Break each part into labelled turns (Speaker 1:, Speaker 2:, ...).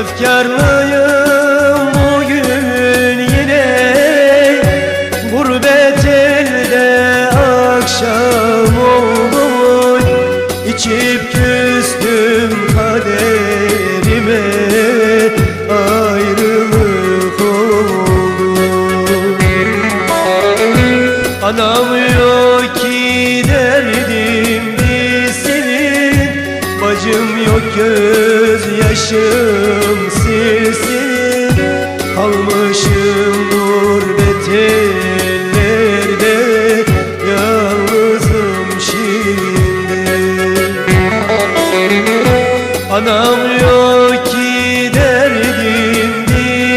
Speaker 1: Efkarlıyım bugün yine. Gurbet elde akşam oldu. İçip küstüm kaderime. Ayrılık oldu. Anam Bacım yok gözyaşım silsin Kalmışım gurbet ellerde Yalnızım şimdi. Anam yok ki derdim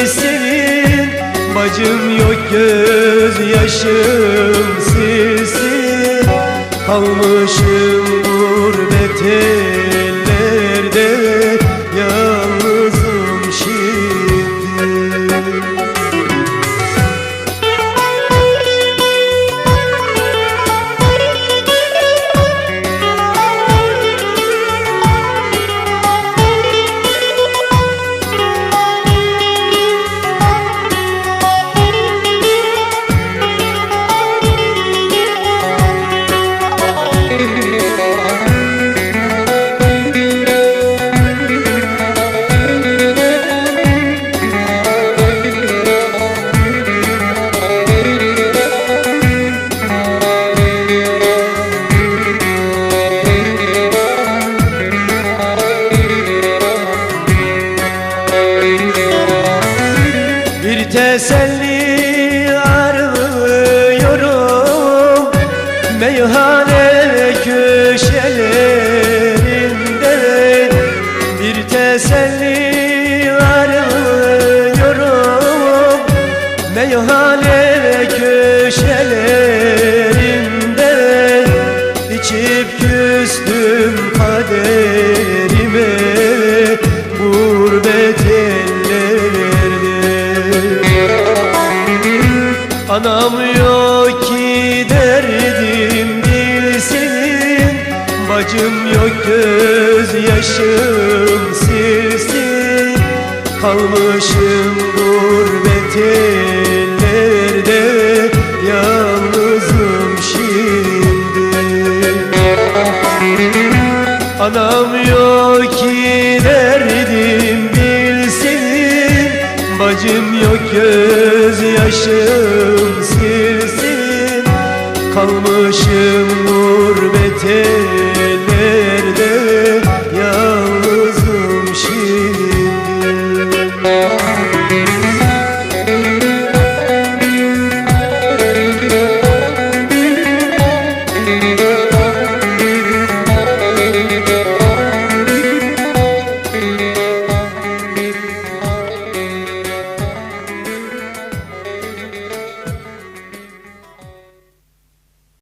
Speaker 1: senin Bacım yok gözyaşım silsin Kalmışım gurbet teselli arıyorum. Meyhane köşelerinde Bir teselli arıyorum. Meyhane Anam yok ki derdim bilsin. Bacım yok gözyaşım silsin. Kalmışım gurbet ellerde Yalnızım şimdi. Anam yok ki gözyaşım silsin Kalmışım gurbet